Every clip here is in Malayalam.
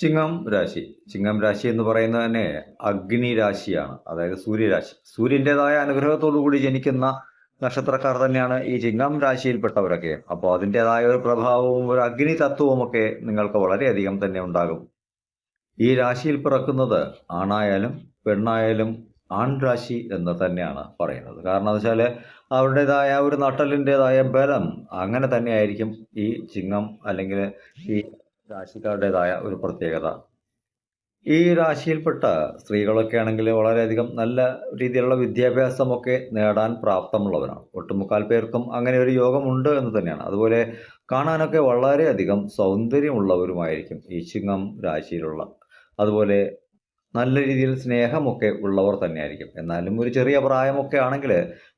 ചിങ്ങം രാശി. ചിങ്ങം രാശി എന്ന് പറയുന്നത് തന്നെ അഗ്നി രാശിയാണ്. അതായത് സൂര്യരാശി. സൂര്യന്റെതായ അനുഗ്രഹത്തോടു കൂടി ജനിക്കുന്ന നക്ഷത്രക്കാർ തന്നെയാണ് ഈ ചിങ്ങം രാശിയിൽപ്പെട്ടവരൊക്കെ. അപ്പോൾ അതിന്റെതായ ഒരു പ്രഭാവവും ഒരു അഗ്നി തത്വവും ഒക്കെ നിങ്ങൾക്ക് വളരെയധികം തന്നെ ഉണ്ടാകും. ഈ രാശിയിൽ പിറക്കുന്നത് ആണായാലും പെണ്ണായാലും ആൺരാശി എന്ന് തന്നെയാണ് പറയുന്നത്. കാരണം എന്ന് വെച്ചാൽ അവരുടേതായ ഒരു നട്ടലിന്റെതായ ബലം അങ്ങനെ തന്നെയായിരിക്കും ഈ ചിങ്ങം അല്ലെങ്കിൽ ഈ രാശിക്കാരുടേതായ ഒരു പ്രത്യേകത. ഈ രാശിയിൽപ്പെട്ട സ്ത്രീകളൊക്കെ ആണെങ്കിൽ വളരെയധികം നല്ല രീതിയിലുള്ള വിദ്യാഭ്യാസമൊക്കെ നേടാൻ പ്രാപ്തമുള്ളവരാണ്. ഒട്ടുമുക്കാൽ പേർക്കും അങ്ങനെ ഒരു യോഗമുണ്ട് എന്ന് തന്നെയാണ്. അതുപോലെ കാണാനൊക്കെ വളരെയധികം സൗന്ദര്യമുള്ളവരുമായിരിക്കും ഈ ചിങ്ങം രാശിയിലുള്ള. അതുപോലെ നല്ല രീതിയിൽ സ്നേഹമൊക്കെ ഉള്ളവർ തന്നെയായിരിക്കും. എന്നാലും ഒരു ചെറിയ പ്രായമൊക്കെ ആണെങ്കിൽ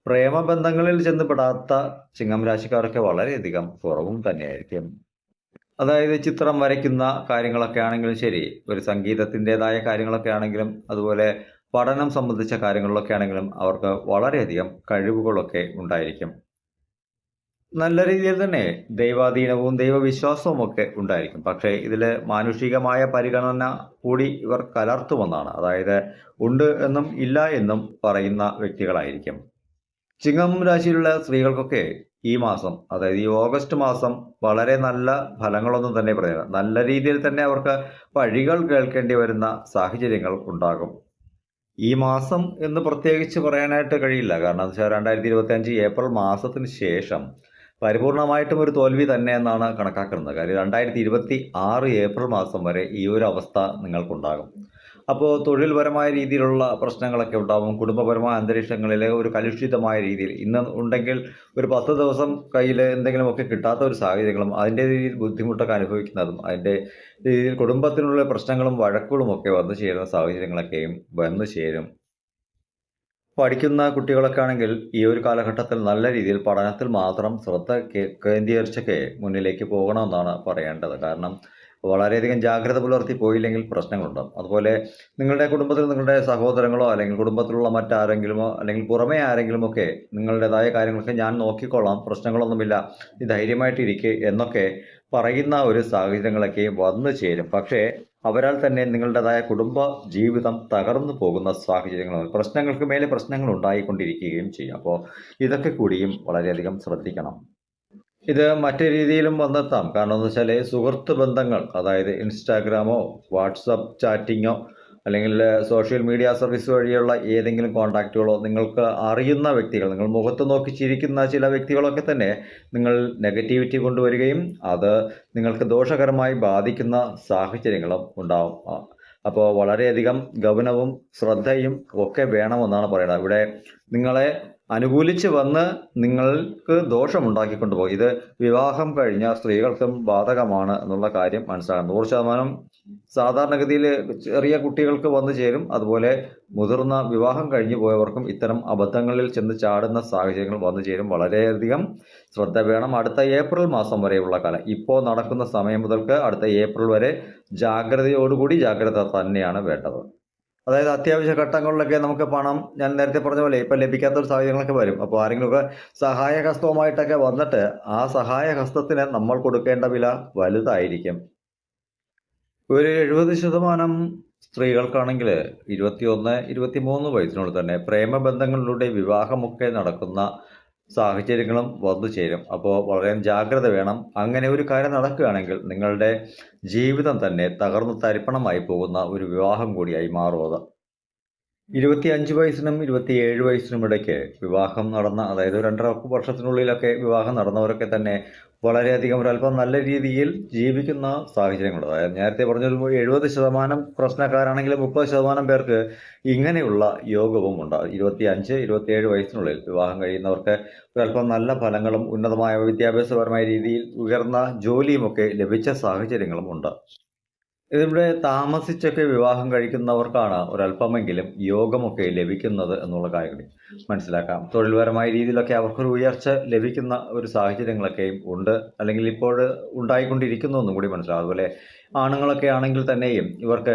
പ്രേമബന്ധങ്ങളിൽ ചെന്ന് പെടാത്ത ചിങ്ങം രാശിക്കാരൊക്കെ വളരെയധികം കുറവും തന്നെയായിരിക്കും. അതായത് ചിത്രം വരയ്ക്കുന്ന കാര്യങ്ങളൊക്കെ ആണെങ്കിലും ശരി ഒരു സംഗീതത്തിന്റെതായ കാര്യങ്ങളൊക്കെ ആണെങ്കിലും അതുപോലെ പഠനം സംബന്ധിച്ച കാര്യങ്ങളിലൊക്കെ ആണെങ്കിലും അവർക്ക് വളരെയധികം കഴിവുകളൊക്കെ ഉണ്ടായിരിക്കും. നല്ല രീതിയിൽ തന്നെ ദൈവാധീനവും ദൈവവിശ്വാസവും ഒക്കെ ഉണ്ടായിരിക്കും. പക്ഷേ ഇതിൽ മാനുഷികമായ പരിഗണന കൂടി ഇവർ കലർത്തുമെന്നാണ്. അതായത് ഉണ്ട് എന്നും ഇല്ല എന്നും പറയുന്ന വ്യക്തികളായിരിക്കും. ചിങ്ങം രാശിയിലുള്ള സ്ത്രീകൾക്കൊക്കെ ഈ മാസം അതായത് ഈ ഓഗസ്റ്റ് മാസം വളരെ നല്ല ഫലങ്ങളൊന്നും തന്നെ പറയുക നല്ല രീതിയിൽ തന്നെ അവർക്ക് വഴികൾ കേൾക്കേണ്ടി വരുന്ന സാഹചര്യങ്ങൾ ഉണ്ടാകും. ഈ മാസം എന്ന് പ്രത്യേകിച്ച് പറയാനായിട്ട് കഴിയില്ല. കാരണം എന്താ വെച്ചാൽ രണ്ടായിരത്തി ഇരുപത്തി അഞ്ച് ഏപ്രിൽ മാസത്തിന് ശേഷം പരിപൂർണമായിട്ടും ഒരു തോൽവി തന്നെ എന്നാണ് കണക്കാക്കുന്നത്. കാര്യം രണ്ടായിരത്തി ഇരുപത്തി ആറ് ഏപ്രിൽ മാസം വരെ ഈ ഒരു അവസ്ഥ നിങ്ങൾക്കുണ്ടാകും. അപ്പോൾ തൊഴിൽപരമായ രീതിയിലുള്ള പ്രശ്നങ്ങളൊക്കെ ഉണ്ടാവും. കുടുംബപരമായ അന്തരീക്ഷങ്ങളിൽ ഒരു കലുഷിതമായ രീതിയിൽ. ഇന്ന് ഉണ്ടെങ്കിൽ ഒരു പത്ത് ദിവസം കയ്യിൽ എന്തെങ്കിലുമൊക്കെ കിട്ടാത്ത ഒരു സാഹചര്യങ്ങളും അതിന്റെ രീതിയിൽ ബുദ്ധിമുട്ടൊക്കെ അനുഭവിക്കുന്നതും അതിന്റെ രീതിയിൽ കുടുംബത്തിനുള്ള പ്രശ്നങ്ങളും വഴക്കുകളും ഒക്കെ വന്നു ചേരുന്ന സാഹചര്യങ്ങളൊക്കെയും വന്നു ചേരും. പഠിക്കുന്ന കുട്ടികളൊക്കെ ആണെങ്കിൽ ഈ ഒരു കാലഘട്ടത്തിൽ നല്ല രീതിയിൽ പഠനത്തിൽ മാത്രം ശ്രദ്ധ കേന്ദ്രീകരിച്ചൊക്കെ മുന്നിലേക്ക് പോകണമെന്നാണ് പറയേണ്ടത്. കാരണം വളരെയധികം ജാഗ്രത പുലർത്തി പോയില്ലെങ്കിൽ പ്രശ്നങ്ങളുണ്ടാകും അതുപോലെ നിങ്ങളുടെ കുടുംബത്തിൽ നിങ്ങളുടെ സഹോദരങ്ങളോ അല്ലെങ്കിൽ കുടുംബത്തിലുള്ള മറ്റാരെങ്കിലുമോ അല്ലെങ്കിൽ പുറമേ ആരെങ്കിലുമൊക്കെ നിങ്ങളുടേതായ കാര്യങ്ങളൊക്കെ ഞാൻ നോക്കിക്കൊള്ളാം പ്രശ്നങ്ങളൊന്നുമില്ല നീ ധൈര്യമായിട്ടിരിക്കുക എന്നൊക്കെ പറയുന്ന ഒരു സാഹചര്യങ്ങളൊക്കെ വന്നു ചേരും. പക്ഷേ അവരാൽ തന്നെ നിങ്ങളുടേതായ കുടുംബ ജീവിതം തകർന്നു പോകുന്ന സാഹചര്യങ്ങൾ പ്രശ്നങ്ങൾക്ക് മേലെ പ്രശ്നങ്ങൾ ഉണ്ടായിക്കൊണ്ടിരിക്കുകയും ചെയ്യും. അപ്പോൾ ഇതൊക്കെ കൂടിയും വളരെയധികം ശ്രദ്ധിക്കണം. ഇത് മറ്റു രീതിയിലും വന്നെത്താം. കാരണം എന്ന് വെച്ചാൽ സുഹൃത്ത് ബന്ധങ്ങൾ അതായത് ഇൻസ്റ്റാഗ്രാമോ വാട്സപ്പ് ചാറ്റിങ്ങോ അല്ലെങ്കിൽ സോഷ്യൽ മീഡിയ സർവീസ് വഴിയുള്ള ഏതെങ്കിലും കോൺടാക്റ്റുകളോ നിങ്ങൾക്ക് അറിയുന്ന വ്യക്തികൾ നിങ്ങൾ മുഖത്ത് നോക്കി ചിരിക്കുന്ന ചില വ്യക്തികളൊക്കെ തന്നെ നിങ്ങൾ നെഗറ്റിവിറ്റി കൊണ്ടുവരികയും അത് നിങ്ങൾക്ക് ദോഷകരമായി ബാധിക്കുന്ന സാഹചര്യങ്ങളും ഉണ്ടാവും. അപ്പോൾ വളരെയധികം ഗൗനവും ശ്രദ്ധയും ഒക്കെ വേണമെന്നാണ് പറയുന്നത്. ഇവിടെ നിങ്ങളെ അനുകൂലിച്ച് വന്ന് നിങ്ങൾക്ക് ദോഷമുണ്ടാക്കിക്കൊണ്ട് പോകും ഇത് വിവാഹം കഴിഞ്ഞ സ്ത്രീകൾക്കും ബാധകമാണ് എന്നുള്ള കാര്യം മനസ്സിലാക്കണം. നൂറ് ശതമാനം സാധാരണഗതിയിൽ ചെറിയ കുട്ടികൾക്ക് വന്നു ചേരും. അതുപോലെ മുതിർന്ന വിവാഹം കഴിഞ്ഞു പോയവർക്കും ഇത്തരം അബദ്ധങ്ങളിൽ ചെന്ന് ചാടുന്ന സാഹചര്യങ്ങൾ വന്നു ചേരും വളരെയധികം. ശ്രദ്ധ വേണം. അടുത്ത ഏപ്രിൽ മാസം വരെയുള്ള കാലം. ഇപ്പോൾ നടക്കുന്ന സമയം മുതൽക്ക് അടുത്ത ഏപ്രിൽ വരെ ജാഗ്രതയോടുകൂടി ജാഗ്രത തന്നെയാണ് വേണ്ടത്. അതായത് അത്യാവശ്യ ഘട്ടങ്ങളിലൊക്കെ നമുക്ക് പണം ഞാൻ നേരത്തെ പറഞ്ഞ പോലെ ഇപ്പം ലഭിക്കാത്ത ഒരു സാഹചര്യങ്ങളൊക്കെ വരും. അപ്പോൾ ആരെങ്കിലുമൊക്കെ സഹായ ഹസ്തവുമായിട്ടൊക്കെ വന്നിട്ട് ആ സഹായഹസ്തത്തിന് നമ്മൾ കൊടുക്കേണ്ട വില വലുതായിരിക്കും. ഒരു എഴുപത് ശതമാനം സ്ത്രീകൾക്കാണെങ്കിൽ ഇരുപത്തിയൊന്ന് ഇരുപത്തിമൂന്ന് വയസ്സിനുള്ളിൽ തന്നെ പ്രേമബന്ധങ്ങളിലൂടെ വിവാഹമൊക്കെ നടക്കുന്ന സാഹചര്യങ്ങളും വന്നു ചേരും. അപ്പോൾ വളരെ ജാഗ്രത വേണം. അങ്ങനെ ഒരു കാര്യം നടക്കുകയാണെങ്കിൽ നിങ്ങളുടെ ജീവിതം തന്നെ തകർന്നു തരിപ്പണമായി പോകുന്ന ഒരു വിവാഹം കൂടിയായി മാറും അത്. ഇരുപത്തി അഞ്ച് വയസ്സിനും ഇരുപത്തിയേഴ് വയസ്സിനും ഇടയ്ക്ക് വിവാഹം നടന്ന അതായത് രണ്ടര വർഷത്തിനുള്ളിലൊക്കെ വിവാഹം നടന്നവരൊക്കെ തന്നെ വളരെയധികം ഒരല്പം നല്ല രീതിയിൽ ജീവിക്കുന്ന സാഹചര്യങ്ങളുണ്ട്. അതായത് നേരത്തെ പറഞ്ഞ എഴുപത് ശതമാനം പ്രശ്നക്കാരാണെങ്കിൽ മുപ്പത് ശതമാനം പേർക്ക് ഇങ്ങനെയുള്ള യോഗവും ഉണ്ട്. ഇരുപത്തി അഞ്ച് ഇരുപത്തിയേഴ് വയസ്സിനുള്ളിൽ വിവാഹം കഴിയുന്നവർക്ക് ഒരല്പം നല്ല ഫലങ്ങളും ഉന്നതമായ വിദ്യാഭ്യാസപരമായ രീതിയിൽ ഉയർന്ന ജോലിയുമൊക്കെ ലഭിച്ച സാഹചര്യങ്ങളും ഉണ്ട്. ഇതിവിടെ താമസിച്ചൊക്കെ വിവാഹം കഴിക്കുന്നവർക്കാണ് ഒരല്പമെങ്കിലും യോഗമൊക്കെ ലഭിക്കുന്നത് എന്നുള്ള കാര്യം മനസ്സിലാക്കാം. തൊഴിൽപരമായ രീതിയിലൊക്കെ അവർക്കൊരു ഉയർച്ച ലഭിക്കുന്ന ഒരു സാഹചര്യങ്ങളൊക്കെയും ഉണ്ട്. അല്ലെങ്കിൽ ഇപ്പോൾ ഉണ്ടായിക്കൊണ്ടിരിക്കുന്നു എന്നും കൂടി മനസ്സിലാവും. അതുപോലെ ആണുങ്ങളൊക്കെ ആണെങ്കിൽ തന്നെയും ഇവർക്ക്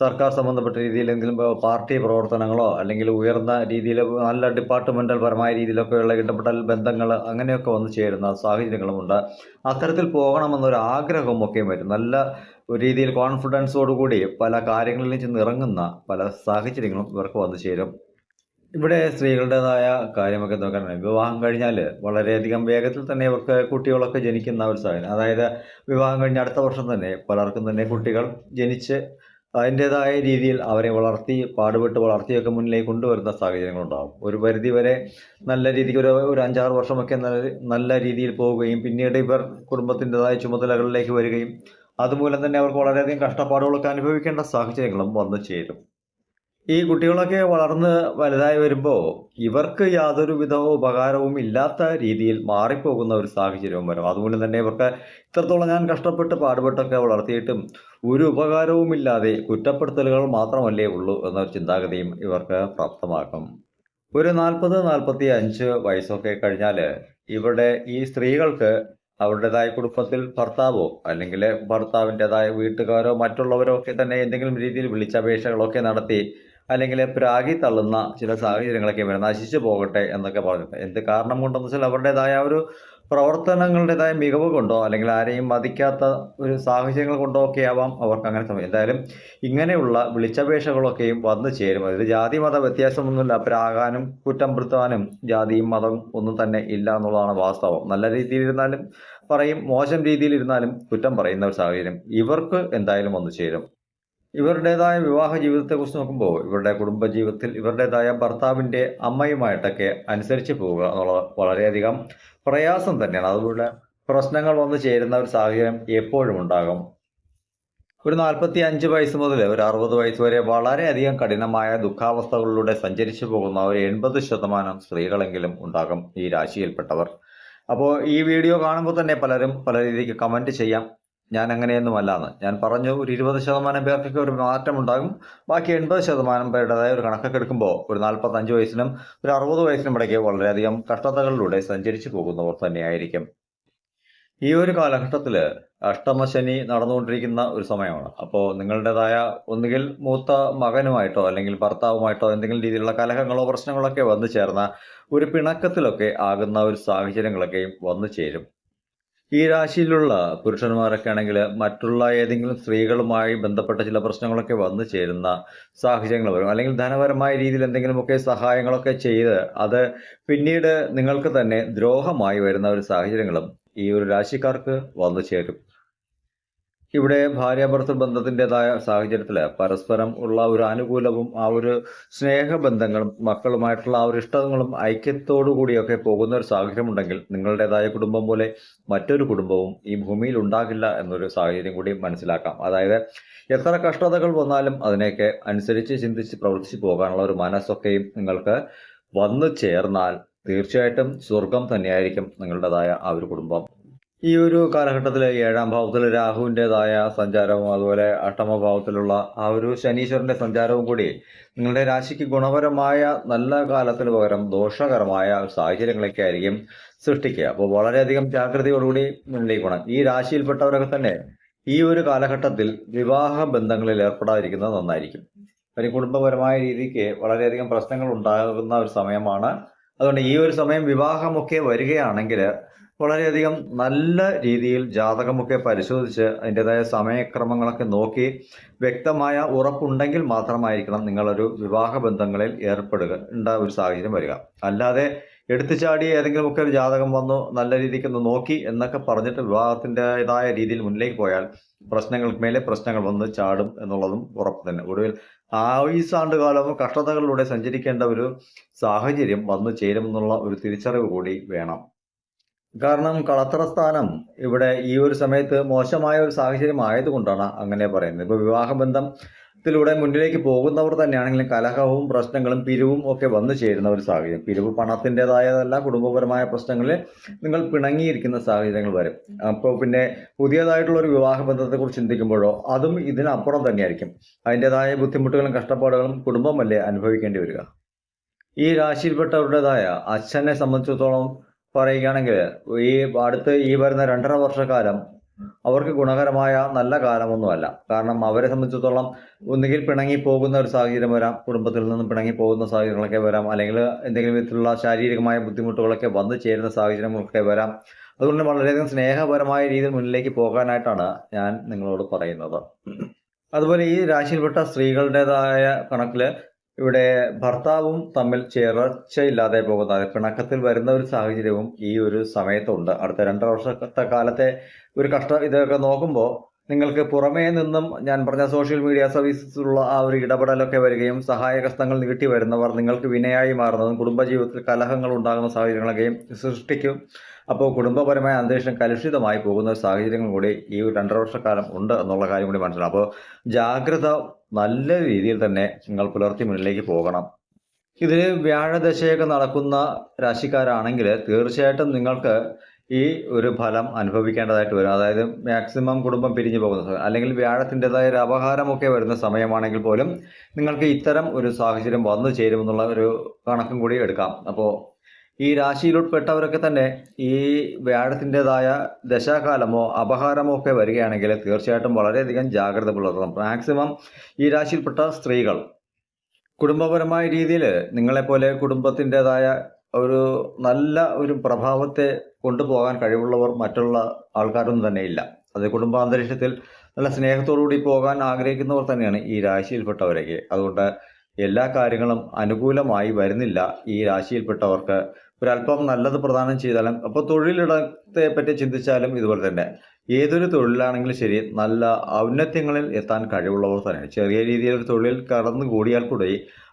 സർക്കാർ സംബന്ധപ്പെട്ട രീതിയിലെങ്കിലും പാർട്ടി പ്രവർത്തനങ്ങളോ അല്ലെങ്കിൽ ഉയർന്ന രീതിയിൽ നല്ല ഡിപ്പാർട്ട്മെന്റൽ പരമായ രീതിയിലൊക്കെയുള്ള ഇടപെടൽ ബന്ധങ്ങൾ അങ്ങനെയൊക്കെ വന്നു ചേരുന്ന സാഹചര്യങ്ങളുമുണ്ട്. അത്തരത്തിൽ പോകണമെന്നൊരു ആഗ്രഹവും ഒക്കെ വരും. നല്ല ഒരു രീതിയിൽ കോൺഫിഡൻസോടുകൂടി പല കാര്യങ്ങളിലും ചെന്ന് ഇറങ്ങുന്ന പല സാഹചര്യങ്ങളും ഇവർക്ക് വന്നു ചേരും. ഇവിടെ സ്ത്രീകളുടേതായ കാര്യമൊക്കെ നോക്കാൻ വിവാഹം കഴിഞ്ഞാൽ വളരെയധികം വേഗത്തിൽ തന്നെ ഇവർക്ക് കുട്ടികളൊക്കെ ജനിക്കുന്ന ഒരു സാഹചര്യം. അതായത് വിവാഹം കഴിഞ്ഞ അടുത്ത വർഷം തന്നെ പലർക്കും തന്നെ കുട്ടികൾ ജനിച്ച് അതിന്റേതായ രീതിയിൽ അവരെ വളർത്തി പാടുപെട്ട് വളർത്തിയൊക്കെ മുന്നിലേക്ക് കൊണ്ടുവരുന്ന സാഹചര്യങ്ങളുണ്ടാകും. ഒരു പരിധി വരെ നല്ല രീതിക്ക് ഒരു ഒരു അഞ്ചാറ് വർഷമൊക്കെ നല്ല നല്ല രീതിയിൽ പോവുകയും പിന്നീട് ഇവർ കുടുംബത്തിന്റെതായ ചുമതലകളിലേക്ക് വരികയും അതുമൂലം തന്നെ അവർക്ക് വളരെയധികം കഷ്ടപ്പാടുകളൊക്കെ അനുഭവിക്കേണ്ട സാഹചര്യങ്ങളും വന്നു ചേരും. ഈ കുട്ടികളൊക്കെ വളർന്ന് വലുതായി വരുമ്പോൾ ഇവർക്ക് യാതൊരു വിധ ഉപകാരവും ഇല്ലാത്ത രീതിയിൽ മാറിപ്പോകുന്ന ഒരു സാഹചര്യവും വരും. അതുകൊണ്ട് തന്നെ ഇവർക്ക് ഇത്രത്തോളം ഞാൻ കഷ്ടപ്പെട്ട് പാടുപെട്ടൊക്കെ വളർത്തിയിട്ടും ഒരു ഉപകാരവും ഇല്ലാതെ കുറ്റപ്പെടുത്തലുകൾ മാത്രമല്ലേ ഉള്ളൂ എന്നൊരു ചിന്താഗതിയും ഇവർക്ക് പ്രാപ്തമാക്കും ഒരു നാൽപ്പത് നാൽപ്പത്തി അഞ്ച് വയസ്സൊക്കെ കഴിഞ്ഞാൽ ഇവിടെ ഈ സ്ത്രീകൾക്ക് അവരുടേതായ കുടുംബത്തിൽ ഭർത്താവോ അല്ലെങ്കിൽ ഭർത്താവിന്റെതായ വീട്ടുകാരോ മറ്റുള്ളവരോ ഒക്കെ തന്നെ എന്തെങ്കിലും രീതിയിൽ വിളിച്ചപേക്ഷകളൊക്കെ നടത്തി അല്ലെങ്കിൽ പ്രാഗി തള്ളുന്ന ചില സാഹചര്യങ്ങളൊക്കെ വരും നശിച്ചു പോകട്ടെ എന്നൊക്കെ പറഞ്ഞിട്ട്. എന്ത് കാരണം കൊണ്ടെന്ന് വെച്ചാൽ അവരുടേതായ ഒരു പ്രവർത്തനങ്ങളുടേതായ മികവ് കൊണ്ടോ അല്ലെങ്കിൽ ആരെയും മതിക്കാത്ത ഒരു സാഹചര്യങ്ങൾ കൊണ്ടോ ഒക്കെ ആവാം അവർക്ക് അങ്ങനെ സമയം. എന്തായാലും ഇങ്ങനെയുള്ള വിളിച്ചപേക്ഷകളൊക്കെയും വന്നു ചേരും. അതിൽ ജാതി മത വ്യത്യാസമൊന്നുമില്ല. പ്രാകാനും കുറ്റം പെടുത്താനും ജാതിയും മതം ഒന്നും തന്നെ ഇല്ല എന്നുള്ളതാണ് വാസ്തവം. നല്ല രീതിയിലിരുന്നാലും പറയും മോശം രീതിയിലിരുന്നാലും കുറ്റം പറയുന്ന ഒരു സാഹചര്യം ഇവർക്ക് എന്തായാലും വന്നു ചേരും. ഇവരുടേതായ വിവാഹ ജീവിതത്തെക്കുറിച്ച് നോക്കുമ്പോൾ ഇവരുടെ കുടുംബജീവിതത്തിൽ ഇവരുടേതായ ഭർത്താവിന്റെ അമ്മയുമായിട്ടൊക്കെ അനുസരിച്ച് പോവുക എന്നുള്ളത് വളരെയധികം പ്രയാസം തന്നെയാണ്. അതുപോലെ പ്രശ്നങ്ങൾ വന്നു ചേരുന്ന ഒരു സാഹചര്യം എപ്പോഴും ഉണ്ടാകും. ഒരു നാൽപ്പത്തി അഞ്ച് വയസ്സ് മുതൽ ഒരു അറുപത് വയസ്സ് വരെ വളരെയധികം കഠിനമായ ദുഃഖാവസ്ഥകളിലൂടെ സഞ്ചരിച്ചു പോകുന്ന ഒരു എൺപത് ശതമാനം സ്ത്രീകളെങ്കിലും ഉണ്ടാകും ഈ രാശിയിൽപ്പെട്ടവർ. അപ്പോൾ ഈ വീഡിയോ കാണുമ്പോൾ തന്നെ പലരും പല രീതിക്ക് കമന്റ് ചെയ്യാം. ഞാൻ അങ്ങനെയൊന്നുമല്ലാന്ന്. ഞാൻ പറഞ്ഞു ഒരു ഇരുപത് ശതമാനം പേർക്കൊക്കെ ഒരു മാറ്റം ഉണ്ടാകും ബാക്കി എൺപത് ശതമാനം പേരുടേതായ ഒരു കണക്കൊക്കെ എടുക്കുമ്പോൾ ഒരു നാൽപ്പത്തഞ്ച് വയസ്സിനും ഒരു അറുപത് വയസ്സിനും ഇടയ്ക്ക് വളരെയധികം കഷ്ടതകളിലൂടെ സഞ്ചരിച്ചു പോകുന്നവർ തന്നെയായിരിക്കും. ഈ ഒരു കാലഘട്ടത്തിൽ അഷ്ടമശനി നടന്നുകൊണ്ടിരിക്കുന്ന ഒരു സമയമാണ്. അപ്പോൾ നിങ്ങളുടേതായ ഒന്നുകിൽ മൂത്ത മകനുമായിട്ടോ അല്ലെങ്കിൽ ഭർത്താവുമായിട്ടോ എന്തെങ്കിലും രീതിയിലുള്ള കലഹങ്ങളോ പ്രശ്നങ്ങളൊക്കെ വന്നു ചേർന്ന ഒരു പിണക്കത്തിലൊക്കെ ആകുന്ന ഒരു സാഹചര്യങ്ങളൊക്കെയും വന്നു ചേരും. ഈ രാശിയിലുള്ള പുരുഷന്മാരൊക്കെ ആണെങ്കിൽ മറ്റുള്ള ഏതെങ്കിലും സ്ത്രീകളുമായി ബന്ധപ്പെട്ട ചില പ്രശ്നങ്ങളൊക്കെ വന്നു ചേരുന്ന സാഹചര്യങ്ങൾ വരും. അല്ലെങ്കിൽ ധനപരമായ രീതിയിൽ എന്തെങ്കിലുമൊക്കെ സഹായങ്ങളൊക്കെ ചെയ്ത് അത് പിന്നീട് നിങ്ങൾക്ക് തന്നെ ദ്രോഹമായി വരുന്ന ഒരു സാഹചര്യങ്ങളും ഈ ഒരു രാശിക്കാർക്ക് വന്നു ചേരും. ഇവിടെ ഭാര്യാഭർത്തൃ ബന്ധത്തിന്റെതായ സാഹചര്യത്തിൽ പരസ്പരം ഉള്ള ഒരു അനുകൂലവും ആ ഒരു സ്നേഹബന്ധങ്ങളും മക്കളുമായിട്ടുള്ള ആ ഒരു ഇഷ്ടങ്ങളും ഐക്യത്തോടു കൂടിയൊക്കെ പോകുന്ന ഒരു സാഹചര്യം ഉണ്ടെങ്കിൽ നിങ്ങളുടേതായ കുടുംബം പോലെ മറ്റൊരു കുടുംബവും ഈ ഭൂമിയിൽ ഉണ്ടാകില്ല എന്നൊരു സാഹചര്യം കൂടി മനസ്സിലാക്കാം. അതായത് എത്ര കഷ്ടതകൾ വന്നാലും അതിനെയൊക്കെ അനുസരിച്ച് ചിന്തിച്ച് പ്രവർത്തിച്ച് പോകാനുള്ള ഒരു മനസ്സൊക്കെയും നിങ്ങൾക്ക് വന്നു ചേർന്നാൽ തീർച്ചയായിട്ടും സ്വർഗം തന്നെയായിരിക്കും നിങ്ങളുടേതായ ആ ഒരു കുടുംബം. ഈ ഒരു കാലഘട്ടത്തിൽ ഏഴാം ഭാവത്തിൽ രാഹുവിന്റെതായ സഞ്ചാരവും അതുപോലെ അഷ്ടമ ഭാവത്തിലുള്ള ആ ഒരു ശനീശ്വരന്റെ സഞ്ചാരവും കൂടി നിങ്ങളുടെ രാശിക്ക് ഗുണപരമായ നല്ല കാലത്തിന് പകരം ദോഷകരമായ സാഹചര്യങ്ങളൊക്കെ ആയിരിക്കും സൃഷ്ടിക്കുക. അപ്പോൾ വളരെയധികം ജാഗ്രതയോടുകൂടി മുന്നിലേക്കണം ഈ രാശിയിൽപ്പെട്ടവരൊക്കെ തന്നെ ഈ ഒരു കാലഘട്ടത്തിൽ വിവാഹ ബന്ധങ്ങളിൽ ഏർപ്പെടാതിരിക്കുന്നത് നന്നായിരിക്കും. ഒരു കുടുംബപരമായ രീതിക്ക് വളരെയധികം പ്രശ്നങ്ങൾ ഉണ്ടാകുന്ന ഒരു സമയമാണ്. അതുകൊണ്ട് ഈ ഒരു സമയം വിവാഹമൊക്കെ വരികയാണെങ്കിൽ വളരെയധികം നല്ല രീതിയിൽ ജാതകമൊക്കെ പരിശോധിച്ച് അതിന്റെതായ സമയക്രമങ്ങളൊക്കെ നോക്കി വ്യക്തമായ ഉറപ്പുണ്ടെങ്കിൽ മാത്രമായിരിക്കണം നിങ്ങളൊരു വിവാഹ ബന്ധങ്ങളിൽ ഏർപ്പെടുക ഉണ്ട ഒരു സാഹചര്യം വരിക. അല്ലാതെ എടുത്തുചാടി ഏതെങ്കിലുമൊക്കെ ഒരു ജാതകം വന്നു നല്ല രീതിക്ക് ഒന്ന് നോക്കി എന്നൊക്കെ പറഞ്ഞിട്ട് വിവാഹത്തിന്റെതായ രീതിയിൽ മുന്നിലേക്ക് പോയാൽ പ്രശ്നങ്ങൾക്ക് മേലെ പ്രശ്നങ്ങൾ വന്ന് ചാടും എന്നുള്ളതും ഉറപ്പ് തന്നെ. ഒടുവിൽ ആയുസാണ്ട് കാലവും കഷ്ടതകളിലൂടെ സഞ്ചരിക്കേണ്ട ഒരു സാഹചര്യം വന്നു ചേരുമെന്നുള്ള ഒരു തിരിച്ചറിവ് കൂടി വേണം. കാരണം കളത്ര സ്ഥാനം ഇവിടെ ഈ ഒരു സമയത്ത് മോശമായ ഒരു സാഹചര്യം ആയതുകൊണ്ടാണ് അങ്ങനെ പറയുന്നത്. ഇപ്പോൾ വിവാഹബന്ധത്തിലൂടെ മുന്നിലേക്ക് പോകുന്നവർ തന്നെയാണെങ്കിലും കലഹവും പ്രശ്നങ്ങളും പിരിവും ഒക്കെ വന്നു ചേരുന്ന ഒരു സാഹചര്യം. പിരിവ് പണത്തിന്റെതായതല്ല കുടുംബപരമായ പ്രശ്നങ്ങളിൽ നിങ്ങൾ പിണങ്ങിയിരിക്കുന്ന സാഹചര്യങ്ങൾ വരും. അപ്പോൾ പിന്നെ പുതിയതായിട്ടുള്ള ഒരു വിവാഹബന്ധത്തെക്കുറിച്ച് ചിന്തിക്കുമ്പോഴോ അതും ഇതിനപ്പുറം തന്നെയായിരിക്കും. അതിന്റെതായ ബുദ്ധിമുട്ടുകളും കഷ്ടപ്പാടുകളും കുടുംബമല്ലേ അനുഭവിക്കേണ്ടി വരിക? ഈ രാശിയിൽപ്പെട്ടവരുടേതായ അച്ഛനെ സംബന്ധിച്ചിടത്തോളം പറയുകയാണെങ്കിൽ ഈ അടുത്ത് ഈ വരുന്ന രണ്ടര വർഷക്കാലം അവർക്ക് ഗുണകരമായ നല്ല കാലമൊന്നുമല്ല. കാരണം അവരെ സംബന്ധിച്ചിടത്തോളം ഒന്നുകിൽ പിണങ്ങി പോകുന്ന ഒരു സാഹചര്യം വരാം കുടുംബത്തിൽ നിന്നും പിണങ്ങി പോകുന്ന സാഹചര്യങ്ങളൊക്കെ വരാം അല്ലെങ്കിൽ എന്തെങ്കിലും വിധത്തിലുള്ള ശാരീരികമായ ബുദ്ധിമുട്ടുകളൊക്കെ വന്നു ചേരുന്ന സാഹചര്യങ്ങളൊക്കെ വരാം. അതുകൊണ്ട് വളരെയധികം സ്നേഹപരമായ രീതിയിൽ മുന്നിലേക്ക് പോകാനായിട്ടാണ് ഞാൻ നിങ്ങളോട് പറയുന്നത്. അതുപോലെ ഈ രാശിയിൽപ്പെട്ട സ്ത്രീകളുടേതായ കണക്കിൽ ഇവിടെ ഭർത്താവും തമ്മിൽ ചേർച്ചയില്ലാതെ പോകുന്ന പിണക്കത്തിൽ വരുന്ന ഒരു സാഹചര്യവും ഈ ഒരു സമയത്തുണ്ട്. അടുത്ത രണ്ടര വർഷത്തെ കാലത്തെ ഒരു കഷ്ട ഇതൊക്കെ നോക്കുമ്പോൾ നിങ്ങൾക്ക് പുറമേ നിന്നും ഞാൻ പറഞ്ഞ സോഷ്യൽ മീഡിയ സർവീസിലുള്ള ആ ഒരു ഇടപെടലൊക്കെ വരികയും സഹായകസ്തങ്ങൾ നീട്ടി വരുന്നവർ നിങ്ങൾക്ക് വിനയായി മാറുന്നതും കുടുംബജീവിതത്തിൽ കലഹങ്ങൾ ഉണ്ടാകുന്ന സാഹചര്യങ്ങളൊക്കെയും സൃഷ്ടിക്കും. അപ്പോൾ കുടുംബപരമായ അന്തരീക്ഷം കലുഷിതമായി പോകുന്ന സാഹചര്യങ്ങൾ കൂടി ഈ ഒരു രണ്ടര വർഷക്കാലം ഉണ്ട് എന്നുള്ള കാര്യം കൂടി മനസ്സിലാവും. അപ്പോൾ ജാഗ്രത നല്ല രീതിയിൽ തന്നെ നിങ്ങൾ പുലർത്തി മുന്നിലേക്ക് പോകണം. ഇതിൽ വ്യാഴദശയൊക്കെ നടക്കുന്ന രാശിക്കാരാണെങ്കിൽ തീർച്ചയായിട്ടും നിങ്ങൾക്ക് ഈ ഒരു ഫലം അനുഭവിക്കേണ്ടതായിട്ട് വരും. അതായത് മാക്സിമം കുടുംബം പിരിഞ്ഞു പോകുന്ന അല്ലെങ്കിൽ വ്യാഴത്തിന്റെതായ ഒരു അപഹാരമൊക്കെ വരുന്ന സമയമാണെങ്കിൽ പോലും നിങ്ങൾക്ക് ഇത്തരം ഒരു സാഹചര്യം വന്നു ചേരുമെന്നുള്ള ഒരു കണക്കും കൂടി എടുക്കാം. അപ്പോൾ ഈ രാശിയിലുൾപ്പെട്ടവരൊക്കെ തന്നെ ഈ വ്യാഴത്തിന്റെതായ ദശാകാലമോ അപഹാരമോ ഒക്കെ വരികയാണെങ്കിൽ തീർച്ചയായിട്ടും വളരെയധികം ജാഗ്രത പുലർത്തണം മാക്സിമം ഈ രാശിയിൽപ്പെട്ട സ്ത്രീകൾ കുടുംബപരമായ രീതിയിൽ നിങ്ങളെപ്പോലെ കുടുംബത്തിന്റെതായ ഒരു നല്ല ഒരു പ്രഭാവത്തെ കൊണ്ടുപോകാൻ കഴിവുള്ളവർ മറ്റുള്ള ആൾക്കാരൊന്നും തന്നെ ഇല്ല. അത് കുടുംബാന്തരീക്ഷത്തിൽ നല്ല സ്നേഹത്തോടു കൂടി പോകാൻ ആഗ്രഹിക്കുന്നവർ തന്നെയാണ് ഈ രാശിയിൽപ്പെട്ടവരൊക്കെ. അതുകൊണ്ട് എല്ലാ കാര്യങ്ങളും അനുകൂലമായി വരുന്നില്ല ഈ രാശിയിൽപ്പെട്ടവർക്ക്. ഒരല്പം നല്ലത് പ്രദാനം ചെയ്താലും അപ്പോൾ തൊഴിലിടത്തെ പറ്റി ചിന്തിച്ചാലും ഇതുപോലെ തന്നെ. ഏതൊരു തൊഴിലാണെങ്കിലും ശരി നല്ല ഔന്നത്യങ്ങളിൽ എത്താൻ കഴിവുള്ളവർ തന്നെയാണ്. ചെറിയ രീതിയിൽ ഒരു തൊഴിൽ കടന്നു കൂടിയാൽ കൂടി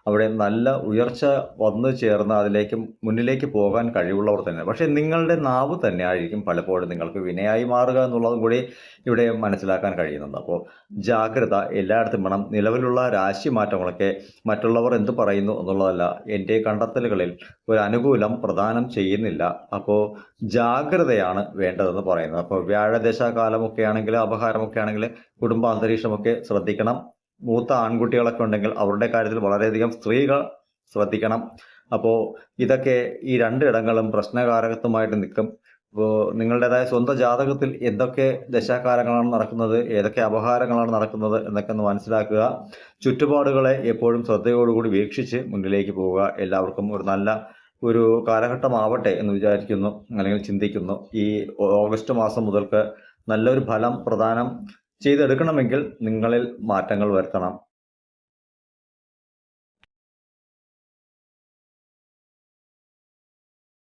അവിടെ നല്ല ഉയർച്ച വന്നു ചേർന്ന് അതിലേക്ക് മുന്നിലേക്ക് പോകാൻ കഴിവുള്ളവർ തന്നെ. പക്ഷേ നിങ്ങളുടെ നാവ് തന്നെ ആയിരിക്കും പലപ്പോഴും നിങ്ങൾക്ക് വിനയായി മാറുക എന്നുള്ളതും കൂടി ഇവിടെ മനസ്സിലാക്കാൻ കഴിയുന്നുണ്ട്. അപ്പോൾ ജാഗ്രത എല്ലായിടത്തും വേണം. നിലവിലുള്ള രാശി മാറ്റങ്ങളൊക്കെ മറ്റുള്ളവർ എന്ത് പറയുന്നു എന്നുള്ളതല്ല എന്റെ കണ്ടെത്തലുകളിൽ ഒരു അനുകൂലം പ്രദാനം ചെയ്യുന്നില്ല. അപ്പോൾ ജാഗ്രതയാണ് വേണ്ടതെന്ന് പറയുന്നത്. അപ്പോൾ വ്യാഴദശാകാലമൊക്കെ ആണെങ്കിൽ അപഹാരമൊക്കെ ആണെങ്കിൽ കുടുംബ അന്തരീക്ഷമൊക്കെ ശ്രദ്ധിക്കണം. മൂത്ത ആൺകുട്ടികളൊക്കെ ഉണ്ടെങ്കിൽ അവരുടെ കാര്യത്തിൽ വളരെയധികം സ്ത്രീകൾ ശ്രദ്ധിക്കണം. അപ്പോൾ ഇതൊക്കെ ഈ രണ്ട് ഇടങ്ങളും പ്രശ്നകാരകത്വമായിട്ട് നിൽക്കും. അപ്പോൾ നിങ്ങളുടേതായ സ്വന്തം ജാതകത്തിൽ എന്തൊക്കെ ദശാകാലങ്ങളാണ് നടക്കുന്നത് ഏതൊക്കെ അപഹാരങ്ങളാണ് നടക്കുന്നത് എന്നൊക്കെ ഒന്ന് മനസ്സിലാക്കുക. ചുറ്റുപാടുകളെ എപ്പോഴും ശ്രദ്ധയോടുകൂടി വീക്ഷിച്ച് മുന്നിലേക്ക് പോവുക. എല്ലാവർക്കും ഒരു നല്ല ഒരു കാലഘട്ടമാവട്ടെ എന്ന് വിചാരിക്കുന്നു അല്ലെങ്കിൽ ചിന്തിക്കുന്നു. ഈ ഓഗസ്റ്റ് മാസം മുതൽക്ക് നല്ലൊരു ഫലം പ്രദാനം ചെയ്തെടുക്കണമെങ്കിൽ നിങ്ങളിൽ മാറ്റങ്ങൾ വരുത്തണം.